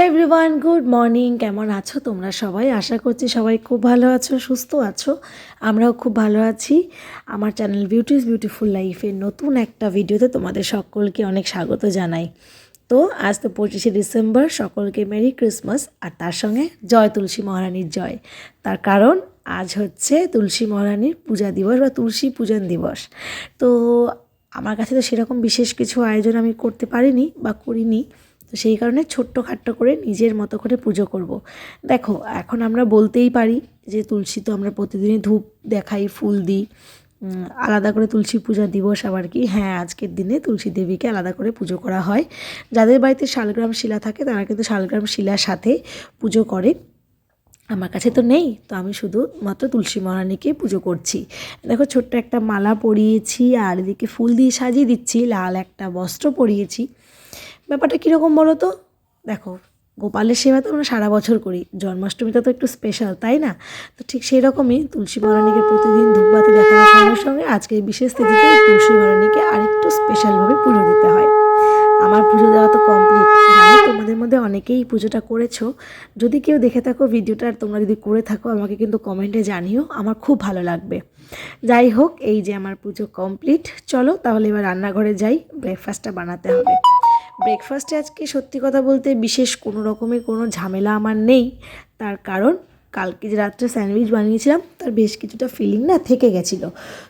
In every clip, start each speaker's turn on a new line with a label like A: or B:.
A: Hello everyone good morning কেমন আছো তোমরা সবাই? আশা করছি সবাই খুব ভালো আছো, সুস্থ আছো। আমরাও খুব ভালো আছি। আমার চ্যানেল বিউটিস বিউটিফুল লাইফের নতুন একটা ভিডিওতে তোমাদের সকলকে অনেক স্বাগত জানাই। তো আজ তো পঁচিশে ডিসেম্বর, সকলকে মেরি ক্রিসমাস আর তার সঙ্গে জয় তুলসী মহারানীর জয়। তার কারণ আজ হচ্ছে তুলসী মহারানীর পূজা দিবস বা তুলসী পূজন দিবস। তো আমার কাছে তো সেরকম বিশেষ কিছু আয়োজন আমি করতে পারিনি বা করিনি। তো সেই কারণে ছোট্ট খাট্ট করে নিজের মতো করে পুজো করব। দেখো, এখন আমরা বলতেই পারি যে তুলসী তো আমরা প্রতিদিনই ধূপ দেখাই, ফুল দিই। আলাদা করে তুলসী পূজা দিবস আবার কি? হ্যাঁ আজকের দিনে তুলসী দেবীকে আলাদা করে পুজো করা হয়। যাদের বাড়িতে শালগ্রাম শিলা থাকে, তারা কিন্তু শালগ্রাম শিলার সাথে পুজো করে। আমার কাছে তো নেই, তো আমি শুধু মাত্র তুলসী মহারানীকে পুজো করছি। দেখো, ছোট্ট একটা মালা পরিয়েছি আর এদিকে ফুল দিয়ে সাজিয়ে দিচ্ছি, লাল একটা বস্ত্র পরিয়েছি। ব্যাপারটা কীরকম বলো তো? দেখো, গোপালের সেবা তো আমরা সারা বছর করি। জন্মাষ্টমীটা তো একটু স্পেশাল তাই না? তো ঠিক সেই রকমই তুলসী মহারানীকে প্রতিদিন ধূপবাতি দেখানোর সঙ্গে সঙ্গে আজকে এই বিশেষ তিথিতে তুলসী মহারানীকে আরেকটু স্পেশালভাবে পুজো দিতে হয়। আমার পুজো দেওয়া তো কমপ্লিট তোমাদের মধ্যে অনেকেই পুজোটা করেছ। যদি কেউ দেখে থাকো ভিডিওটা আর তোমরা যদি করে থাকো, আমাকে কিন্তু কমেন্টে জানিও। আমার খুব ভালো লাগবে। যাই হোক, এই যে আমার পুজো কমপ্লিট চলো তাহলে এবার রান্নাঘরে যাই ব্রেকফাস্টটা বানাতে হবে। ব্রেকফাস্টে আজকে সত্যি কথা বলতে বিশেষ কোনো রকমের কোনো ঝামেলা আমার নেই। তার কারণ, কালকে যে রাত্রে স্যান্ডউইচ বানিয়েছিলাম, তার বেশ কিছুটা ফিলিং না থেকে গেছিল।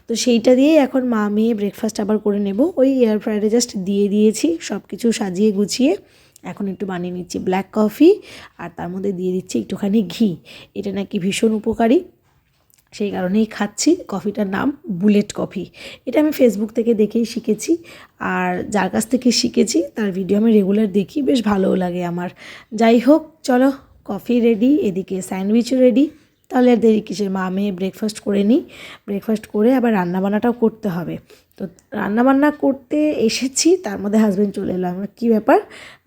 A: তো সেইটা দিয়েই এখন মা মেয়ে ব্রেকফাস্ট আবার করে নেব। ওই এয়ার ফ্রায়ারে জাস্ট দিয়ে দিয়েছি সব কিছু সাজিয়ে গুছিয়ে। এখন একটু বানিয়ে নিচ্ছি ব্ল্যাক কফি আর তার মধ্যে দিয়ে দিচ্ছি একটুখানি ঘি। এটা নাকি ভীষণ উপকারী। সেই কারণেই খাচ্ছি। কফিটার নাম বুলেট কফি। এটা আমি ফেসবুক থেকে দেখেই শিখেছি। আর যার কাছ থেকে শিখেছি, তার ভিডিও আমি রেগুলার দেখি, বেশ ভালোও লাগে আমার। যাই হোক, চলো কফি রেডি এদিকে স্যান্ডউইচও রেডি তাহলে আর দেরি কিসের? মা মেয়ে ব্রেকফাস্ট করে নিই। ব্রেকফাস্ট করে আবার রান্নাবান্নাটাও করতে হবে। তো রান্নাবান্না করতে এসেছি, তার মধ্যে হাজব্যান্ড চলে এলাম আমরা কী ব্যাপার?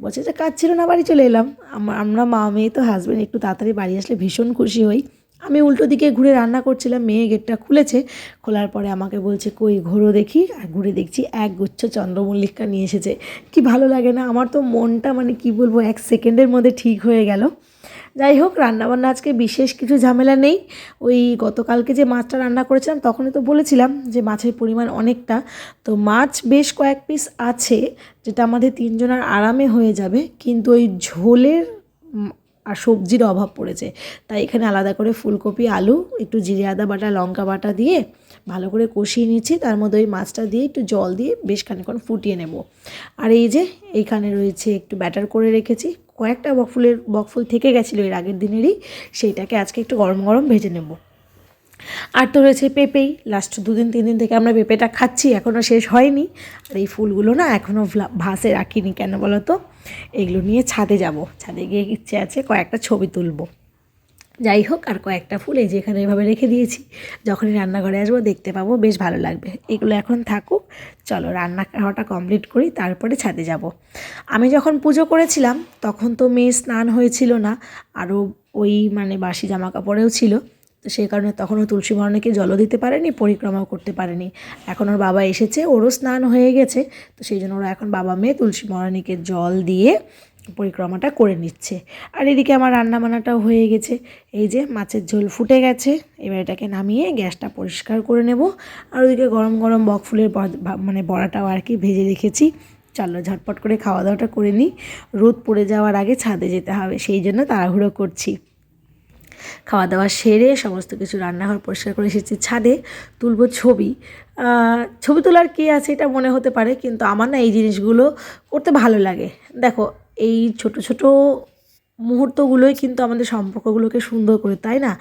A: বলছে যে, কাজ ছিল না, বাড়ি চলে এলাম। আমরা আমরা মা, মেয়ে তো হাজব্যান্ড একটু তাড়াতাড়ি বাড়ি আসলে ভীষণ খুশি হই। আমি উল্টো দিকে ঘুরে রান্না করছিলাম, মেয়ে গেটটা খুলেছে। খোলার পরে আমাকে বলছে, কই, ঘোরো দেখি। আর ঘুরে দেখছি এক গুচ্ছ চন্দ্রমল্লিকা নিয়ে এসেছে। কি ভালো লাগে না, আমার তো মনটা মানে কি বলব, এক সেকেন্ডের মধ্যে ঠিক হয়ে গেল। যাই হোক, রান্নাবান্না আজকে বিশেষ কিছু ঝামেলা নেই। ওই গতকালকে যে মাছটা রান্না করেছিলাম, তখনই তো বলেছিলাম যে মাছের পরিমাণ অনেকটা। তো মাছ বেশ কয়েক পিস আছে, যেটা আমাদের তিনজনের আরামে হয়ে যাবে। কিন্তু ওই ঝোলের আর সবজির অভাব পড়েছে। তাই এখানে আলাদা করে ফুলকপি, আলু, একটু জিরে আদা বাটা, লঙ্কা বাটা দিয়ে ভালো করে কষিয়ে নিচ্ছি। তার মধ্যে ওই মাছটা দিয়ে একটু জল দিয়ে বেশ খানিক্ষণ ফুটিয়ে নেব। আর এই যে এইখানে রয়েছে একটু ব্যাটার করে রেখেছি। কয়েকটা বকফুলের, বকফুল থেকে গেছিল এর আগের দিনেরই। সেইটাকে আজকে একটু গরম গরম ভেজে নেব। আর তো রয়েছে পেঁপেই। লাস্ট দুদিন তিন দিন থেকে আমরা পেঁপেটা খাচ্ছি। এখনও শেষ হয়নি। আর এই ফুলগুলো না এখনও ভাসে রাখিনি কেন বলো তো এগুলো নিয়ে ছাদে যাব। ছাদে গিয়ে ইচ্ছে আছে কয়েকটা ছবি তুলবো। যাই হোক, আর কয়েকটা ফুল এই যে এখানে এভাবে রেখে দিয়েছি। যখনই রান্নাঘরে আসব দেখতে পাবো, বেশ ভালো লাগবে। এগুলো এখন থাকুক, চলো রান্না খাওয়াটা কমপ্লিট করি, তারপরে ছাদে যাব। আমি যখন পুজো করেছিলাম, তখন তো মেয়ে স্নান হয়েছিল না, আরও ওই মানে বাসি জামা কাপড়েও ছিল। তো সেই কারণে তখনও তুলসী মরণীকে জলও দিতে পারেনি, পরিক্রমাও করতে পারেনি। এখন ওর বাবা এসেছে, ওরও স্নান হয়ে গেছে, তো সেই জন্য ওরা এখন বাবা মেয়ে তুলসী মরণীকে জল দিয়ে পরিক্রমাটা করে নিচ্ছে। আর এদিকে আমার রান্না বান্নাটাও হয়ে গেছে। এই যে মাছের ঝোল ফুটে গেছে, এবার এটাকে নামিয়ে গ্যাসটা পরিষ্কার করে নেব। আর ওদিকে গরম গরম বকফুলের মানে বড়াটাও আর কি ভেজে রেখেছি। চলো ঝটপট করে খাওয়া দাওয়াটা করে নিই। রোদ পড়ে যাওয়ার আগে ছাদে যেতে হবে, সেই জন্য তাড়াহুড়ো করছি। খাওয়া দাওয়া সেরে সমস্ত কিছু রান্নাঘর পরিষ্কার করে এসেছি ছাদে তুলবো ছবি। ছবি তোলার কী আছে এটা মনে হতে পারে, কিন্তু আমার না এই জিনিসগুলো করতে ভালো লাগে। দেখো, এই ছোট ছোট মুহূর্তগুলোই কিন্তু আমাদের সম্পর্কগুলোকে সুন্দর করে, তাই না?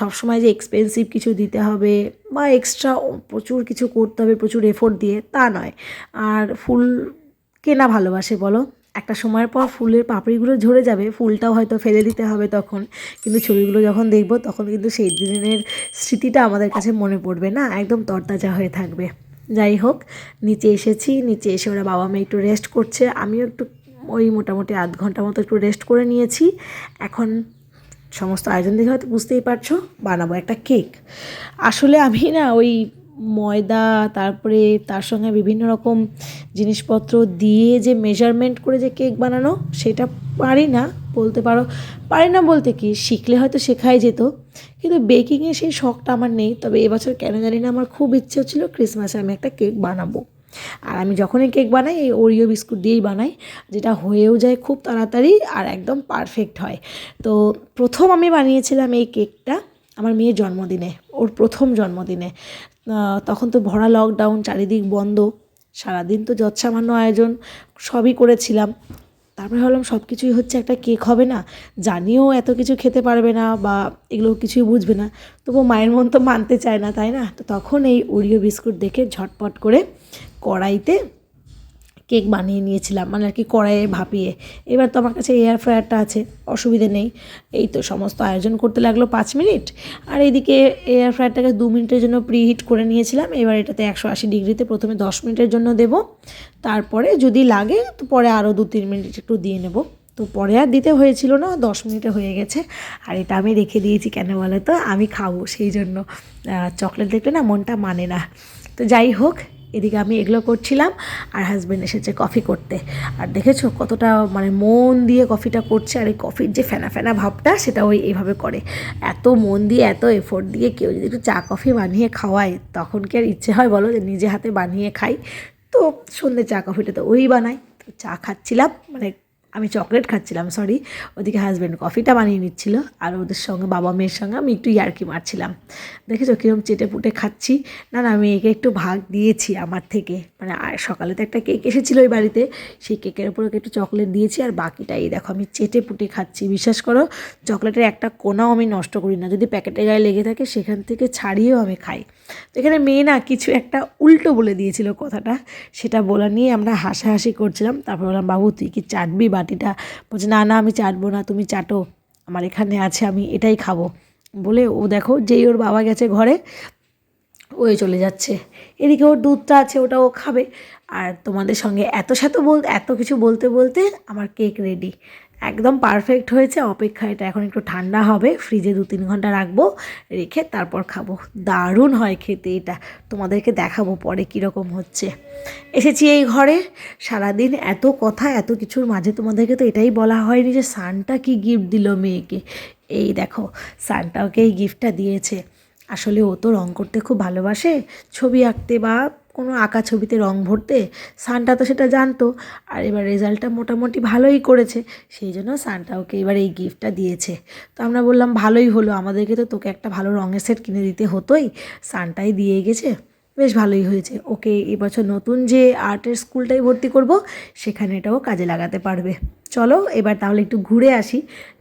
A: সবসময় যে এক্সপেন্সিভ কিছু দিতে হবে বা এক্সট্রা প্রচুর কিছু করতে হবে, প্রচুর এফোর্ট দিয়ে, তা নয়। আর ফুল কেনা ভালোবাসে বলো? একটা সময়ের পর ফুলের পাপড়িগুলো ঝরে যাবে, ফুলটাও হয়তো ফেলে দিতে হবে তখন। কিন্তু ছবিগুলো যখন দেখব, তখন কিন্তু সেই দিনের স্মৃতিটা আমাদের কাছে মনে পড়বে না, একদম তরতাজা হয়ে থাকবে। যাই হোক, নিচে এসেছি, নিচে এসে ওরা বাবা মেয়ে একটু রেস্ট করছে, আমিও একটু ওই মোটামুটি আধ ঘণ্টা মতো একটু রেস্ট করে নিয়েছি। এখন সমস্ত আয়োজন দেখে হয়তো বুঝতেই পারছ, বানাবো একটা কেক আসলে আমি না ওই ময়দা, তারপরে তার সঙ্গে বিভিন্ন রকম জিনিসপত্র দিয়ে যে মেজারমেন্ট করে যে কেক বানানো, সেটা পারি না। বলতে পারো, পারি না বলতে কি, শিখলে হয়তো শেখাই যেত, কিন্তু বেকিংয়ে সেই শখটা আমার নেই। তবে এবছর কেন জানি না আমার খুব ইচ্ছে হচ্ছিল ক্রিসমাসে আমি একটা কেক বানাবো। আর আমি যখনই কেক বানাই, এই ওরিও বিস্কুট দিয়েই বানাই, যেটা হয়েও যায় খুব তাড়াতাড়ি আর একদম পারফেক্ট হয়। তো প্রথম আমি বানিয়েছিলাম এই কেকটা আমার মেয়ের জন্মদিনে, ওর প্রথম জন্মদিনে। তখন তো ভরা লকডাউন চারিদিক বন্ধ, সারাদিন তো যৎসামান্য আয়োজন, সবই করেছিলাম। তারপরে ভাবলাম সব কিছুই হচ্ছে একটা কেক হবে না, জানিও এত কিছু খেতে পারবে না বা এগুলো কিছুই বুঝবে না তবু মায়ের মন তো মানতে চায় না, তাই না? তো তখন এই ওরিও বিস্কুট দেখে ঝটপট করে কড়াইতে কেক বানিয়ে নিয়েছিলাম মানে আর কি কড়াইয়ে ভাপিয়ে। এবার তো আমার কাছে এয়ার ফ্রায়ারটা আছে, অসুবিধে নেই। এই তো সমস্ত আয়োজন করতে লাগল পাঁচ মিনিট। আর এইদিকে এয়ার ফ্রায়ারটাকে দু মিনিটের জন্য প্রিহিট করে নিয়েছিলাম। এবার এটাতে একশো আশি ডিগ্রিতে প্রথমে দশ মিনিটের জন্য দেব। তারপরে যদি লাগে, তো পরে আরও দু তিন মিনিট একটু দিয়ে নেব। তো পরে আর দিতে হয়েছিল না, দশ মিনিটে হয়ে গেছে। আর এটা আমি রেখে দিয়েছি কেন বলো তো? আমি খাব, সেই জন্য। চকলেট দেখলে না মনটা মানে না। তো যাই হোক এদিকে আমি এগুলো করছিলাম আর হাজব্যান্ড এসেছে কফি করতে। আর দেখেছ কতটা মানে মন দিয়ে কফিটা করছে আর এই কফির যে ফেনা ফেনা ভাবটা সেটা ওই এইভাবে করে। এত মন দিয়ে, এত এফোর্ট দিয়ে কেউ যদি একটু চা কফি বানিয়ে খাওয়ায়, তখন কি আর ইচ্ছে হয় বলো যে নিজে হাতে বানিয়ে খাই? তো সন্ধ্যে চা কফিটা তো ওই বানায়। তো চা খাচ্ছিলাম মানে আমি চকলেট খাচ্ছিলাম সরি ওদিকে হাজব্যান্ড কফিটা বানিয়ে নিচ্ছিল, আর ওদের সঙ্গে, বাবা মেয়ের সঙ্গে আমি একটু ইয়ার্কি মারছিলাম। দেখেছ কীরকম চেটে পুটে খাচ্ছি? না না, আমি একে একটু ভাগ দিয়েছি আমার থেকে। মানে সকালে তো একটা কেক এসেছিল ওই বাড়িতে, সেই কেকের ওপর ওকে একটু চকলেট দিয়েছি, আর বাকিটা এই দেখো, আমি চেটে পুটে খাচ্ছি। বিশ্বাস করো, চকলেটের একটা কোনাও আমি নষ্ট করি না। যদি প্যাকেটের গায়ে লেগে থাকে, সেখান থেকে ছাড়িয়েও আমি খাই। তো এখানে মেয়ে না, কিছু একটা উল্টো বলে দিয়েছিল কথাটা। সেটা বলা নিয়ে আমরা হাসাহাসি করছিলাম। তারপর বললাম, বাবু, তুই কি চাটবি বাটিটা। বলছে, না না, আমি চাটবো না, তুমি চাটো। আমার এখানে আছে, আমি এটাই খাব। বলে, ও দেখো, যেই ওর বাবা গেছে ঘরে ওই চলে যাচ্ছে। এদিকে ওর দুধটা আছে ওটা ও খাবে। আর তোমাদের সঙ্গে এত সাথে বল, এত কিছু বলতে বলতে আমার কেক রেডি একদম পারফেক্ট হয়েছে। অপেক্ষা এটা এখন একটু ঠান্ডা হবে। ফ্রিজে দু তিন ঘণ্টা রাখব, রেখে তারপর খাব। দারুণ হয় খেতে এটা। তোমাদেরকে দেখাবো পরে কীরকম হচ্ছে। এসেছি এই ঘরে। সারাদিন এত কথা, এত কিছুর মাঝে তোমাদেরকে তো এটাই বলা হয়নি যে সানটা কি গিফট দিল মেয়েকে। এই দেখো সানটা ওকে এই গিফটটা দিয়েছে। আসলে ও তো রং করতে খুব ভালোবাসে। ছবি আঁকতে বা কোনো আঁকা ছবিতে রং ভরতে সানটা তো সেটা জানতো। আর এবার রেজাল্টটা মোটামুটি ভালোই করেছে, সেই জন্য সানটা ওকে এবার এই গিফটটা দিয়েছে। তো আমরা বললাম, ভালোই হলো। আমাদেরকে তো তোকে একটা ভালো রঙের সেট কিনে দিতে হতোই। সানটাই দিয়ে গেছে। বেশ ভালোই হয়েছে। ওকে এবছর নতুন যে আর্টের স্কুলটাই ভর্তি করব, সেখানে এটাও কাজে লাগাতে পারবে। চলো, এবার তাহলে একটু ঘুরে আসি।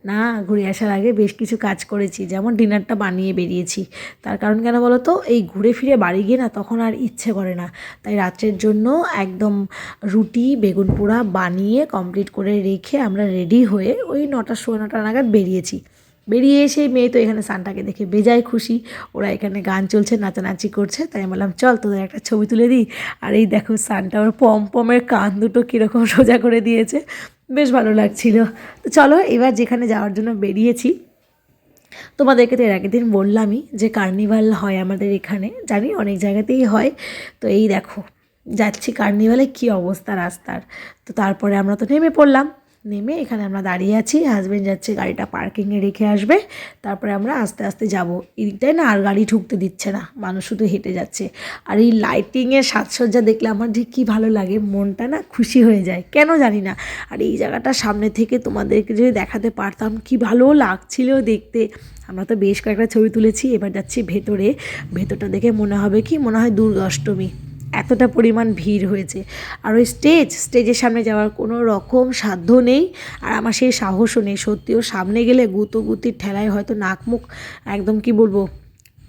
A: না, ঘুরে আসার আগে বেশ কিছু কাজ করেছি, যেমন ডিনারটা বানিয়ে বেরিয়েছি। তার কারণ কেন বলো তো এই ঘুরে ফিরে বাড়ি গিয়ে না তখন আর ইচ্ছে করে না। তাই রাত্রের জন্য একদম রুটি, বেগুন পোড়া বানিয়ে কমপ্লিট করে রেখে আমরা রেডি হয়ে ওই নটা সোয়া নটা নাগাদ বেরিয়েছি। বেরিয়ে এসে মেয়ে তো এখানে সানটাকে দেখে বেজায় খুশি। ওরা এখানে গান চলছে, নাচানাচি করছে। তাই আমি বললাম, চল, তোদের একটা ছবি তুলে দিই। আর এই দেখো, সানটা ওর পম পমের কান দুটো কীরকম সোজা করে দিয়েছে। বেশ ভালো লাগছিল। তো চলো এবার যেখানে যাওয়ার জন্য বেরিয়েছি। তোমাদেরকে তো এর আগের দিন বললামই যে কার্নিভাল হয় আমাদের এখানে। জানি অনেক জায়গাতেই হয়। তো এই দেখো, যাচ্ছি কার্নিভালে কী অবস্থা রাস্তার। তো তারপরে আমরা তো নেমে পড়লাম। নেমে এখানে আমরা দাঁড়িয়ে আছি হাজব্যান্ড যাচ্ছে, গাড়িটা পার্কিংয়ে রেখে আসবে। তারপরে আমরা আস্তে আস্তে যাব। এদিকটায় না আর গাড়ি ঢুকতে দিচ্ছে না, মানুষ শুধু হেঁটে যাচ্ছে। আর এই লাইটিংয়ের সাজসজ্জা দেখলে আমার যে কী ভালো লাগে, মনটা না খুশি হয়ে যায়। কেন জানি না। আর এই জায়গাটা সামনে থেকে তোমাদেরকে যদি দেখাতে পারতাম, কি ভালো লাগছিল দেখতে। আমরা তো বেশ কয়েকটা ছবি তুলেছি, এবার যাচ্ছি ভেতরে। ভেতরটা দেখে মনে হবে কি, মনে হয় দুর্গাষ্টমী। এতটা পরিমাণ ভিড় হয়েছে। আর ওই স্টেজ স্টেজের সামনে যাওয়ার কোনো রকম সাধ্য নেই। আর আমার সেই সাহসও নেই। সত্যিও সামনে গেলে গুতো গুতির ঠেলায় হয়তো নাক মুখ একদম কি বলব,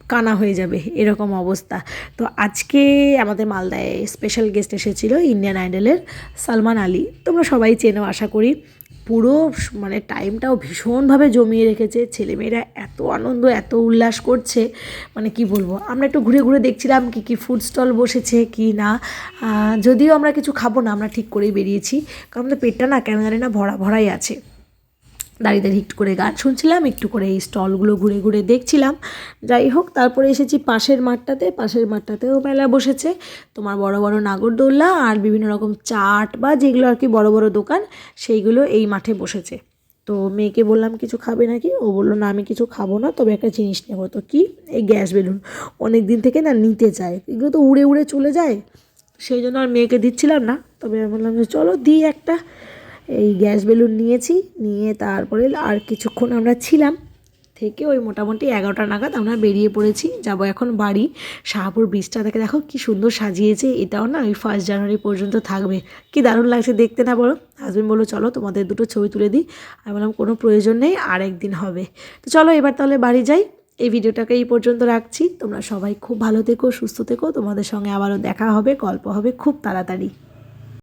A: কানা হয়ে যাবে এরকম অবস্থা। তো আজকে আমাদের মালদায় স্পেশাল গেস্ট এসেছিল ইন্ডিয়ান আইডলের সালমান আলী। তোমরা সবাই চেনো, আশা করি। পুরো মানে টাইমটাও ভীষণভাবে জমিয়ে রেখেছে। ছেলেমেয়েরা এত আনন্দ, এত উল্লাস করছে। মানে কি বলব, আমরা একটু ঘুরে ঘুরে দেখছিলাম কি কি ফুড স্টল বসেছে কি না। যদিও আমরা কিছু খাব না, আমরা ঠিক করেই বেরিয়েছি। কারণ পেটটা না কেন জানি না ভরা, ভরাই আছে। দাঁড়িয়ে দাঁড়িয়ে একটু করে গান শুনছিলাম, একটু করে এই স্টলগুলো ঘুরে ঘুরে দেখছিলাম। যাই হোক, তারপরে এসেছি পাশের মাঠটাতে। পাশের মাঠটাতেও মেলা বসেছে। তোমার বড় বড় নাগরদোল্লা আর বিভিন্ন রকম চাট বা যেগুলো আর কি বড় বড় দোকান, সেইগুলো এই মাঠে বসেছে। তো মেয়েকে বললাম, কিছু খাবে নাকি? ও বলল, না, আমি কিছু খাব না, তবে একটা জিনিস নেব। তো কি? এই গ্যাস বেলুন। অনেক দিন থেকে না নিতে চায়। এগুলো তো উড়ে উড়ে চলে যায়। সেই জন্য আর মেয়েকে দিচ্ছিলাম না। তবে আমি বললাম যে, চলো, দিই একটা। এই গ্যাস বেলুন নিয়েছি, নিয়ে তারপরে আর কিছুক্ষণ আমরা ছিলাম থেকে ওই মোটামুটি এগারোটা নাগাদ আমরা বেরিয়ে পড়েছি, যাব এখন বাড়ি। শাহপুর ব্রিজটা থেকে দেখো কি সুন্দর সাজিয়েছে, এটাও না ওই ফার্স্ট জানুয়ারি পর্যন্ত থাকবে। কি দারুণ লাগছে দেখতে না বলো? হাজবেন্ড বলল, চলো তোমাদের দুটো ছবি তুলে দিই। আমি বললাম, কোনো প্রয়োজন নেই আর একদিন হবে। তো চলো এবার তাহলে বাড়ি যাই। এই ভিডিওটাকে এই পর্যন্ত রাখছি। তোমরা সবাই খুব ভালো থেকো, সুস্থ থেকো। তোমাদের সঙ্গে আবারও দেখা হবে, গল্প হবে খুব তাড়াতাড়ি।